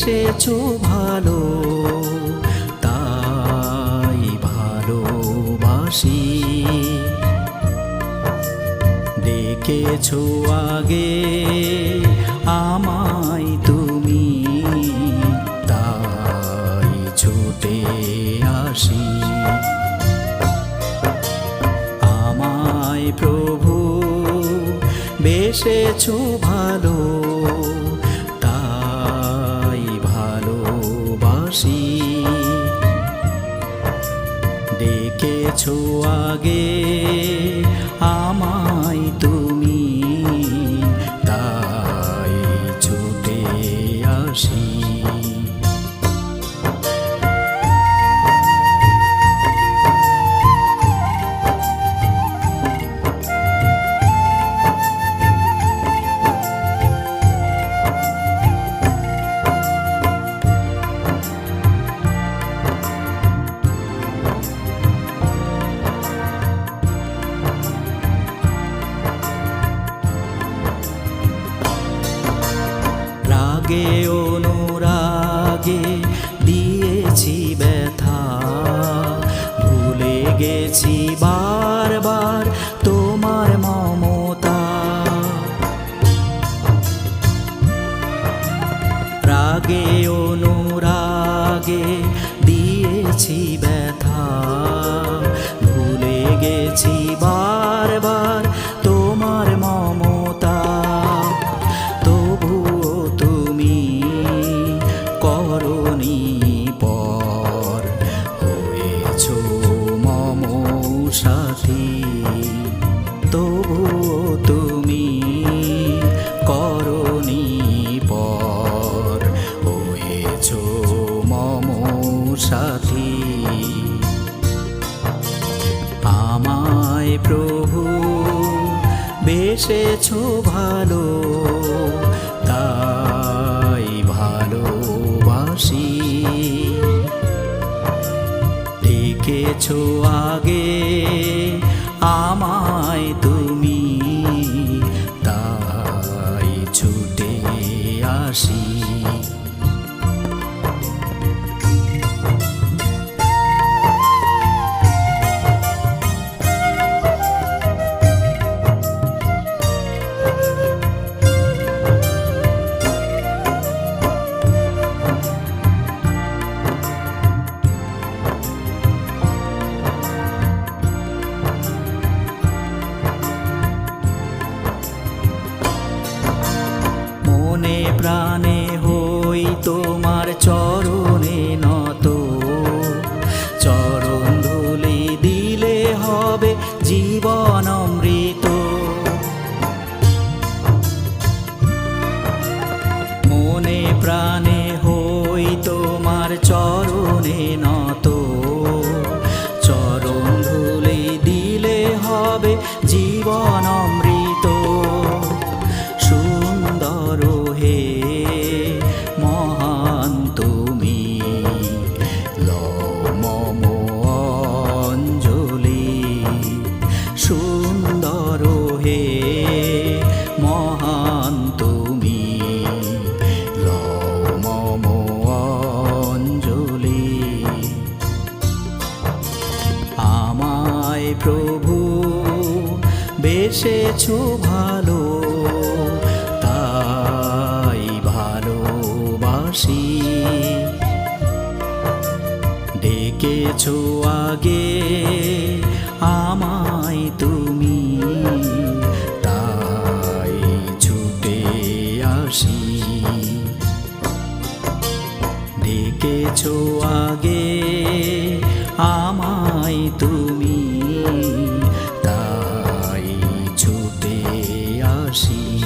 বেসেছো ভালো, তাই ভালোবাসি। ডেকেছো আগে আমায় তুমি, তাই ছুটে আসি। আমায় প্রভু, বেসেছো ভালো রাগে অনুরাগে দিয়েছি ব্যথা। ভুলে গেছি বারবার তোমার মমতা। রাগে অনুরাগে সাথী, তবুও তুমি করনি পর হয়েছ মম সাথী। আমায় প্রভু বেসেছো ভালো, তাই ভালোবাসি। ডেকেছো আগে আসি প্রাণে হই তোমার চরণে নত। চরণ ধুলি দিলে হবে জীবন অমৃত। মনে প্রাণে হই তোমার চরণে নত। চরণ ধুলি দিলে হবে জীবন অমৃত। প্রভু, বেসেছো ভালো, তাই ভালোবাসি। ডেকেছো আগে আমায় তুমি, তাই ছুটে আসি। ডেকেছো আগে আমায় তুমি আসি।